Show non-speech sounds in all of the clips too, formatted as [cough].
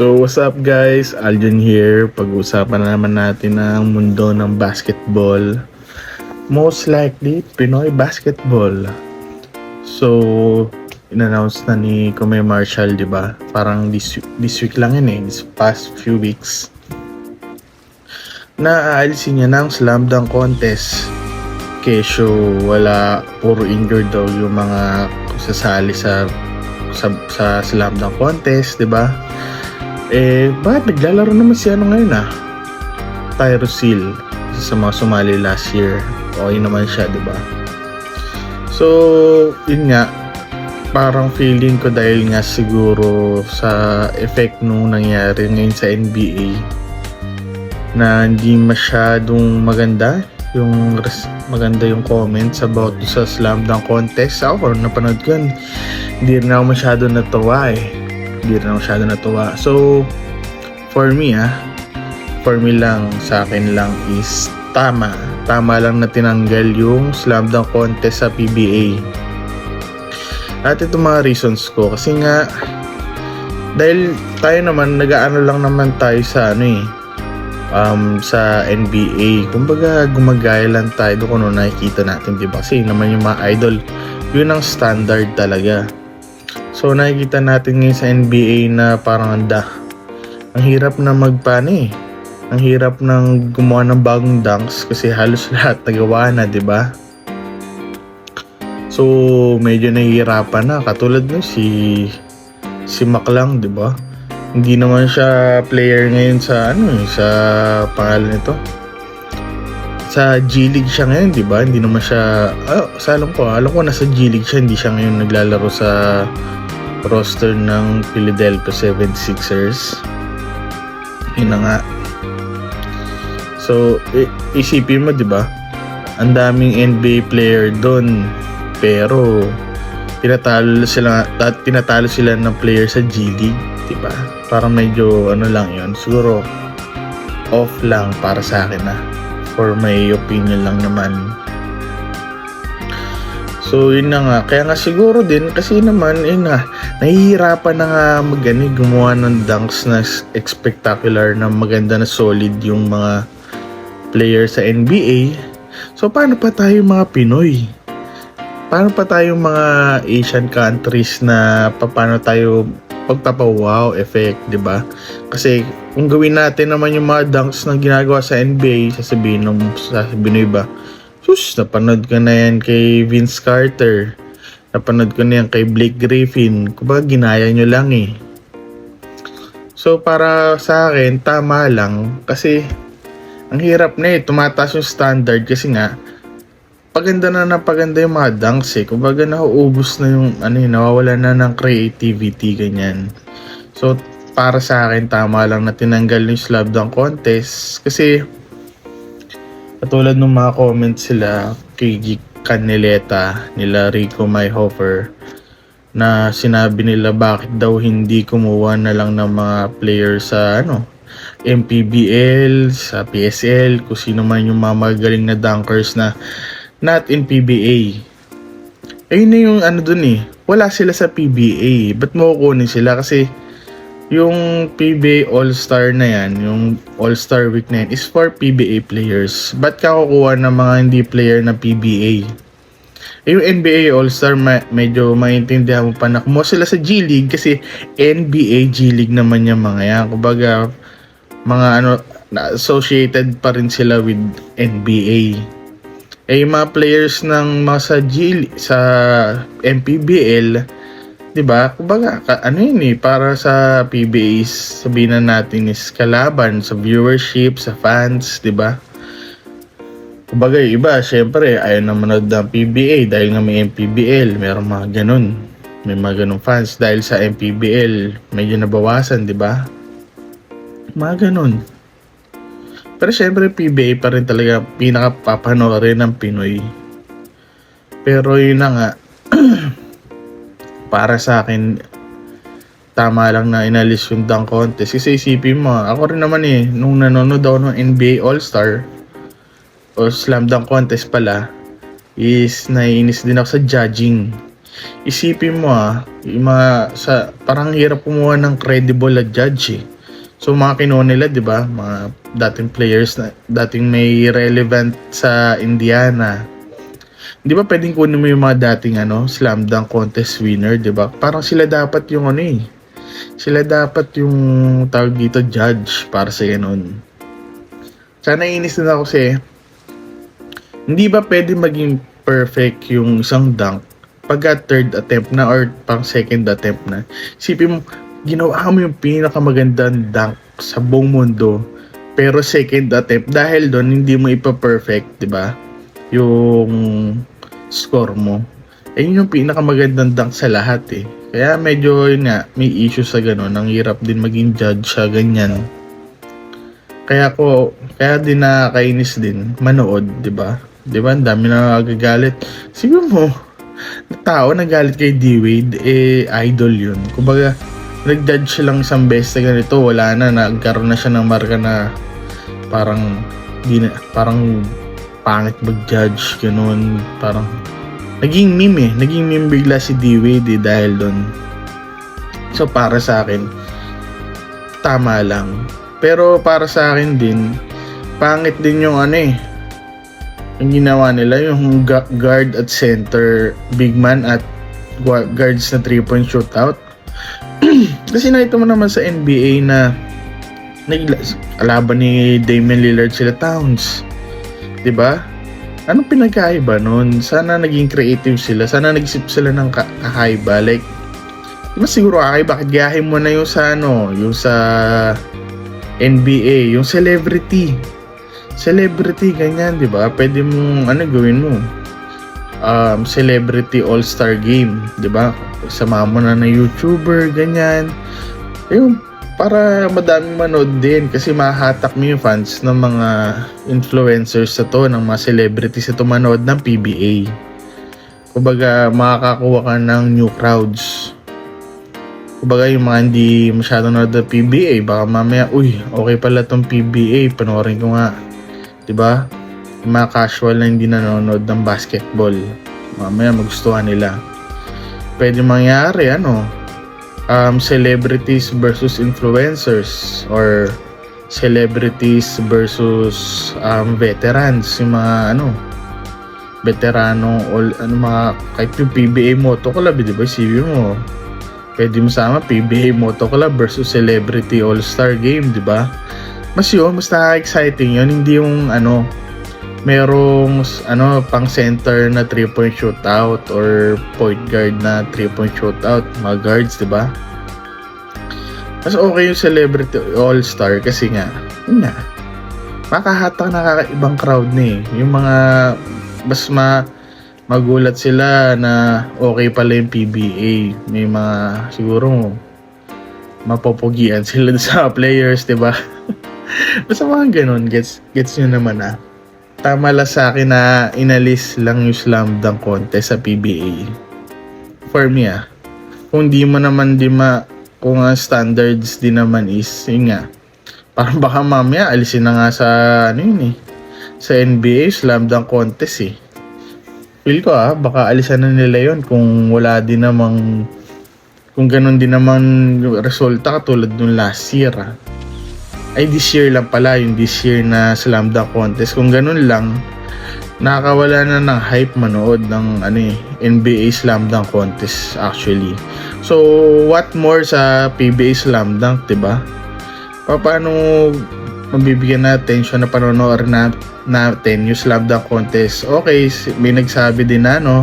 So what's up guys? Aljon here. Pag-usapan na naman natin ang mundo ng basketball. Most likely, Pinoy basketball. So, in-announce na ni Kume Marshall, di ba? Parang this, this week lang yun eh. This past few weeks. Na aalisin niya ng slam dunk contest. Kesyo wala, puro injured daw yung mga sasali sa sa, sa slam dunk contest, di ba? Eh, bakit naglalaro naman si ano ngayon ah? Tyrosil. Isa sa mga sumali last year. Okay naman siya, di ba? So, yun nga. Parang feeling ko dahil nga siguro sa effect nung nangyari ngayon sa NBA na hindi masyadong maganda yung res- maganda yung comments about sa slam dunk contest. Ako, napanood ko. Hindi rin ako masyado natuwa eh hindi rin ako masyado natuwa. So, for me ah, for me lang, sa akin lang is tama. Tama lang na tinanggal yung slam dunk contest sa PBA. At ito mga reasons ko. Kasi nga, dahil tayo naman, nag-ano lang naman tayo sa ano eh, um, sa NBA. Kumbaga, gumagaya lang tayo doon kung ano nakikita natin, di ba? Kasi naman yung mga idol, yun ang standard talaga. So nakikita natin ngayon sa NBA na parang anda. Ang hirap na magpano eh. Ang hirap ng gumawa ng bagong dunks kasi halos [laughs] lahat nagawa na, 'di ba? So medyo nahihirapan na katulad no si si Maklang, 'di ba? Hindi naman siya player ngayon sa ano eh, sa pangalan nito. Sa G League siya ngayon, 'di ba? Hindi naman siya ah, sa alam ko, alam ko nasa G League siya, hindi siya ngayon naglalaro sa roster ng Philadelphia 76ers. Yun na nga. So, isipin mo, di ba? Ang daming NBA player doon. Pero, tinatalo sila, ta- tinatalo sila ng player sa G League, di ba? Parang medyo, ano lang yon Siguro, off lang para sa akin na. For my opinion lang naman. So, yun na nga. Kaya nga siguro din, kasi naman, yun nga, nahihirapan na nga magani gumawa ng dunks na spectacular na maganda na solid yung mga player sa NBA. So, paano pa tayo mga Pinoy? Paano pa tayo mga Asian countries na pa- paano tayo pagpapa-wow effect, di ba? Kasi kung gawin natin naman yung mga dunks na ginagawa sa NBA, sasabihin ng sasabihin ng iba, Sus, napanood ko na yan kay Vince Carter. Napanood ko na yan kay Blake Griffin. Kumbaga, ginaya nyo lang eh. So, para sa akin, tama lang. Kasi, ang hirap na eh. Tumataas yung standard kasi nga, paganda na ng paganda yung mga dunks eh. Kumbaga, nauubos na yung, ano yun, nawawala na ng creativity, ganyan. So, para sa akin, tama lang na tinanggal yung slab dunk contest. Kasi, Katulad ng mga comments sila kay Geek Caneleta, nila Rico Mayhofer, na sinabi nila bakit daw hindi kumuha na lang ng mga player sa ano, MPBL, sa PSL, kung sino man yung mga magaling na dunkers na not in PBA. Ayun na yung ano dun eh, wala sila sa PBA. Ba't mo kukunin sila? Kasi yung PBA All-Star na yan, yung All-Star Week na yan, is for PBA players. Ba't ka kukuha ng mga hindi player na PBA? Eh, yung NBA All-Star, ma- medyo maintindihan mo pa na kumuha sila sa G League kasi NBA G League naman yung mga yan. Kumbaga, mga ano, associated pa rin sila with NBA. Eh, yung mga players ng mga sa G sa MPBL, 'di ba? Kumbaga, ka, ano yun eh, para sa PBA is, sabihin na natin is kalaban sa viewership, sa fans, 'di ba? Kumbaga, yung iba, syempre, ayaw na manood ng PBA dahil nga may MPBL, meron mga ganun. May mga ganun fans dahil sa MPBL, medyo nabawasan, 'di ba? Mga ganun. Pero syempre, PBA pa rin talaga pinakapapanoorin ng Pinoy. Pero yun na nga, [clears throat] para sa akin, tama lang na inalis yung dunk contest. Kasi isipin mo, ako rin naman eh, nung nanonood ako ng NBA All-Star, o Slam Dunk Contest pala, is naiinis din ako sa judging. Isipin mo ah, yung mga, sa, parang hirap kumuha ng credible na judge eh. So mga kinuha nila, 'di ba? Mga dating players na dating may relevant sa Indiana. Di ba pwedeng kunin mo yung mga dating ano, slam dunk contest winner, di ba? Parang sila dapat yung ano eh. Sila dapat yung tawag dito judge para sa ganun. Sana inis din ako kasi hindi ba pwede maging perfect yung isang dunk pagka third attempt na or pang second attempt na. Isipin mo, ginawa mo yung pinakamagandang dunk sa buong mundo pero second attempt dahil doon hindi mo ipa-perfect, di ba? Yung score mo. Ayun yung pinakamagandang dunk sa lahat eh. Kaya medyo yun nga, may issue sa ganun. Ang hirap din maging judge sa ganyan. Kaya ko, kaya din nakakainis din manood, di ba? Di ba? Ang dami na nagagalit. Siguro mo, na tao nagalit kay D-Wade, eh, idol yun. Kumbaga, nag-judge siya lang isang beses na ganito, wala na, nagkaroon na siya ng marka na parang, di na, parang pangit mag-judge, ganun, parang, naging meme eh, naging meme bigla si D-Wade eh, dahil doon. So, para sa akin, tama lang. Pero para sa akin din, pangit din yung ano eh, yung ginawa nila, yung gu- guard at center, big man at gua- guards na 3-point shootout. [clears throat] Kasi nakita mo naman sa NBA na naglaban ni Damian Lillard sila Towns. 'Di ba? Anong pinagkaiba nun? Sana naging creative sila. Sana nag-isip sila ng ka- kakaiba. Like, di ba siguro ay bakit gayahin mo na yung sa ano, yung sa NBA, yung celebrity. Celebrity, ganyan, di ba? Pwede mong, ano gawin mo? Um, celebrity all-star game, di ba? Sama mo na na YouTuber, ganyan. Ayun, para madaming manood din kasi mahahatak mo yung fans ng mga influencers sa to, ng mga celebrities sa to manood ng PBA. Kumbaga, makakakuha ka ng new crowds. Kumbaga, yung mga hindi masyadong nanood ng PBA, baka mamaya, uy, okay pala tong PBA, panoorin ko nga. ba? Yung mga casual na hindi nanonood ng basketball. Mamaya magustuhan nila. Pwede mangyari, ano, um, celebrities versus influencers or celebrities versus um, veterans. Yung mga ano veterano all ano mga kahit yung PBA Moto Club di ba? CV mo pwede mo sama PBA Moto Club versus Celebrity All Star Game di ba? Mas yun mas exciting yun. Hindi yung ano merong ano pang center na 3 point shootout or point guard na 3 point shootout mga guards di ba mas okay yung celebrity all-star kasi nga, yun nga, makahatak na kakaibang crowd na eh. Yung mga, mas ma, magulat sila na okay pala yung PBA. May mga, siguro, mapopogian [laughs] sila sa players, di ba? [laughs] Basta mga ganun, gets, gets nyo naman ah. Tama lang sa akin na inalis lang yung slam dunk contest sa PBA. For me ah. Kung di mo naman di ma kung ang standards din naman is yun nga parang baka mamaya alisin na nga sa ano yun eh sa NBA slam dunk contest eh feel ko ah baka alisan na nila yon kung wala din namang kung ganun din naman resulta katulad nung last year ah ay this year lang pala yung this year na slam dunk contest kung ganun lang nakakawala na ng hype manood ng ano eh, NBA Slam Dunk Contest actually. So, what more sa PBA Slam Dunk, ba? Pa- Paano mabibigyan na attention na panonood na natin yung Slam Dunk Contest? Okay, may nagsabi din na no.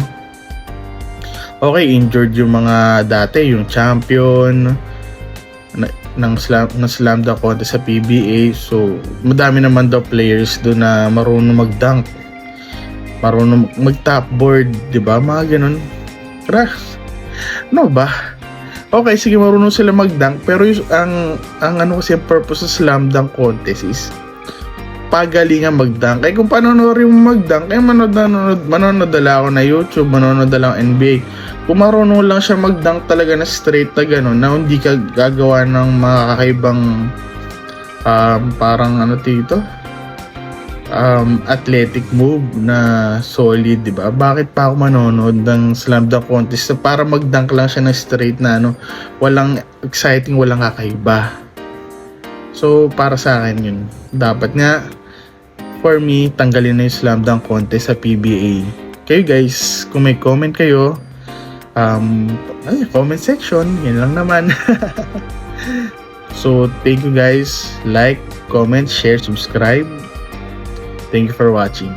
Okay, injured yung mga dati, yung champion ng slam ng slam dunk contest sa PBA. So, madami naman daw players doon na marunong mag-dunk marunong mag-top board, 'di ba? Mga ganun. Tara. No ba? Okay, sige marunong sila mag-dunk pero yung, ang ang ano kasi ang purpose sa slam dunk contest is pagalingan mag-dunk. Eh kung panonood mo mag-dunk, eh manonood na lang ako na YouTube, manonood lang NBA. Kung marunong lang siya mag-dunk talaga na straight na gano'n, na hindi ka gagawa ng mga kakaibang um, parang ano dito, um, athletic move na solid, di ba? Bakit pa ako manonood ng slam dunk contest para mag-dunk lang siya na straight na ano, walang exciting, walang kakaiba. So, para sa akin yun. Dapat nga, for me, tanggalin na yung slam dunk contest sa PBA. Kayo guys, kung may comment kayo, um, ay, comment section, yun lang naman. [laughs] so, thank you guys. Like, comment, share, subscribe. Thank you for watching.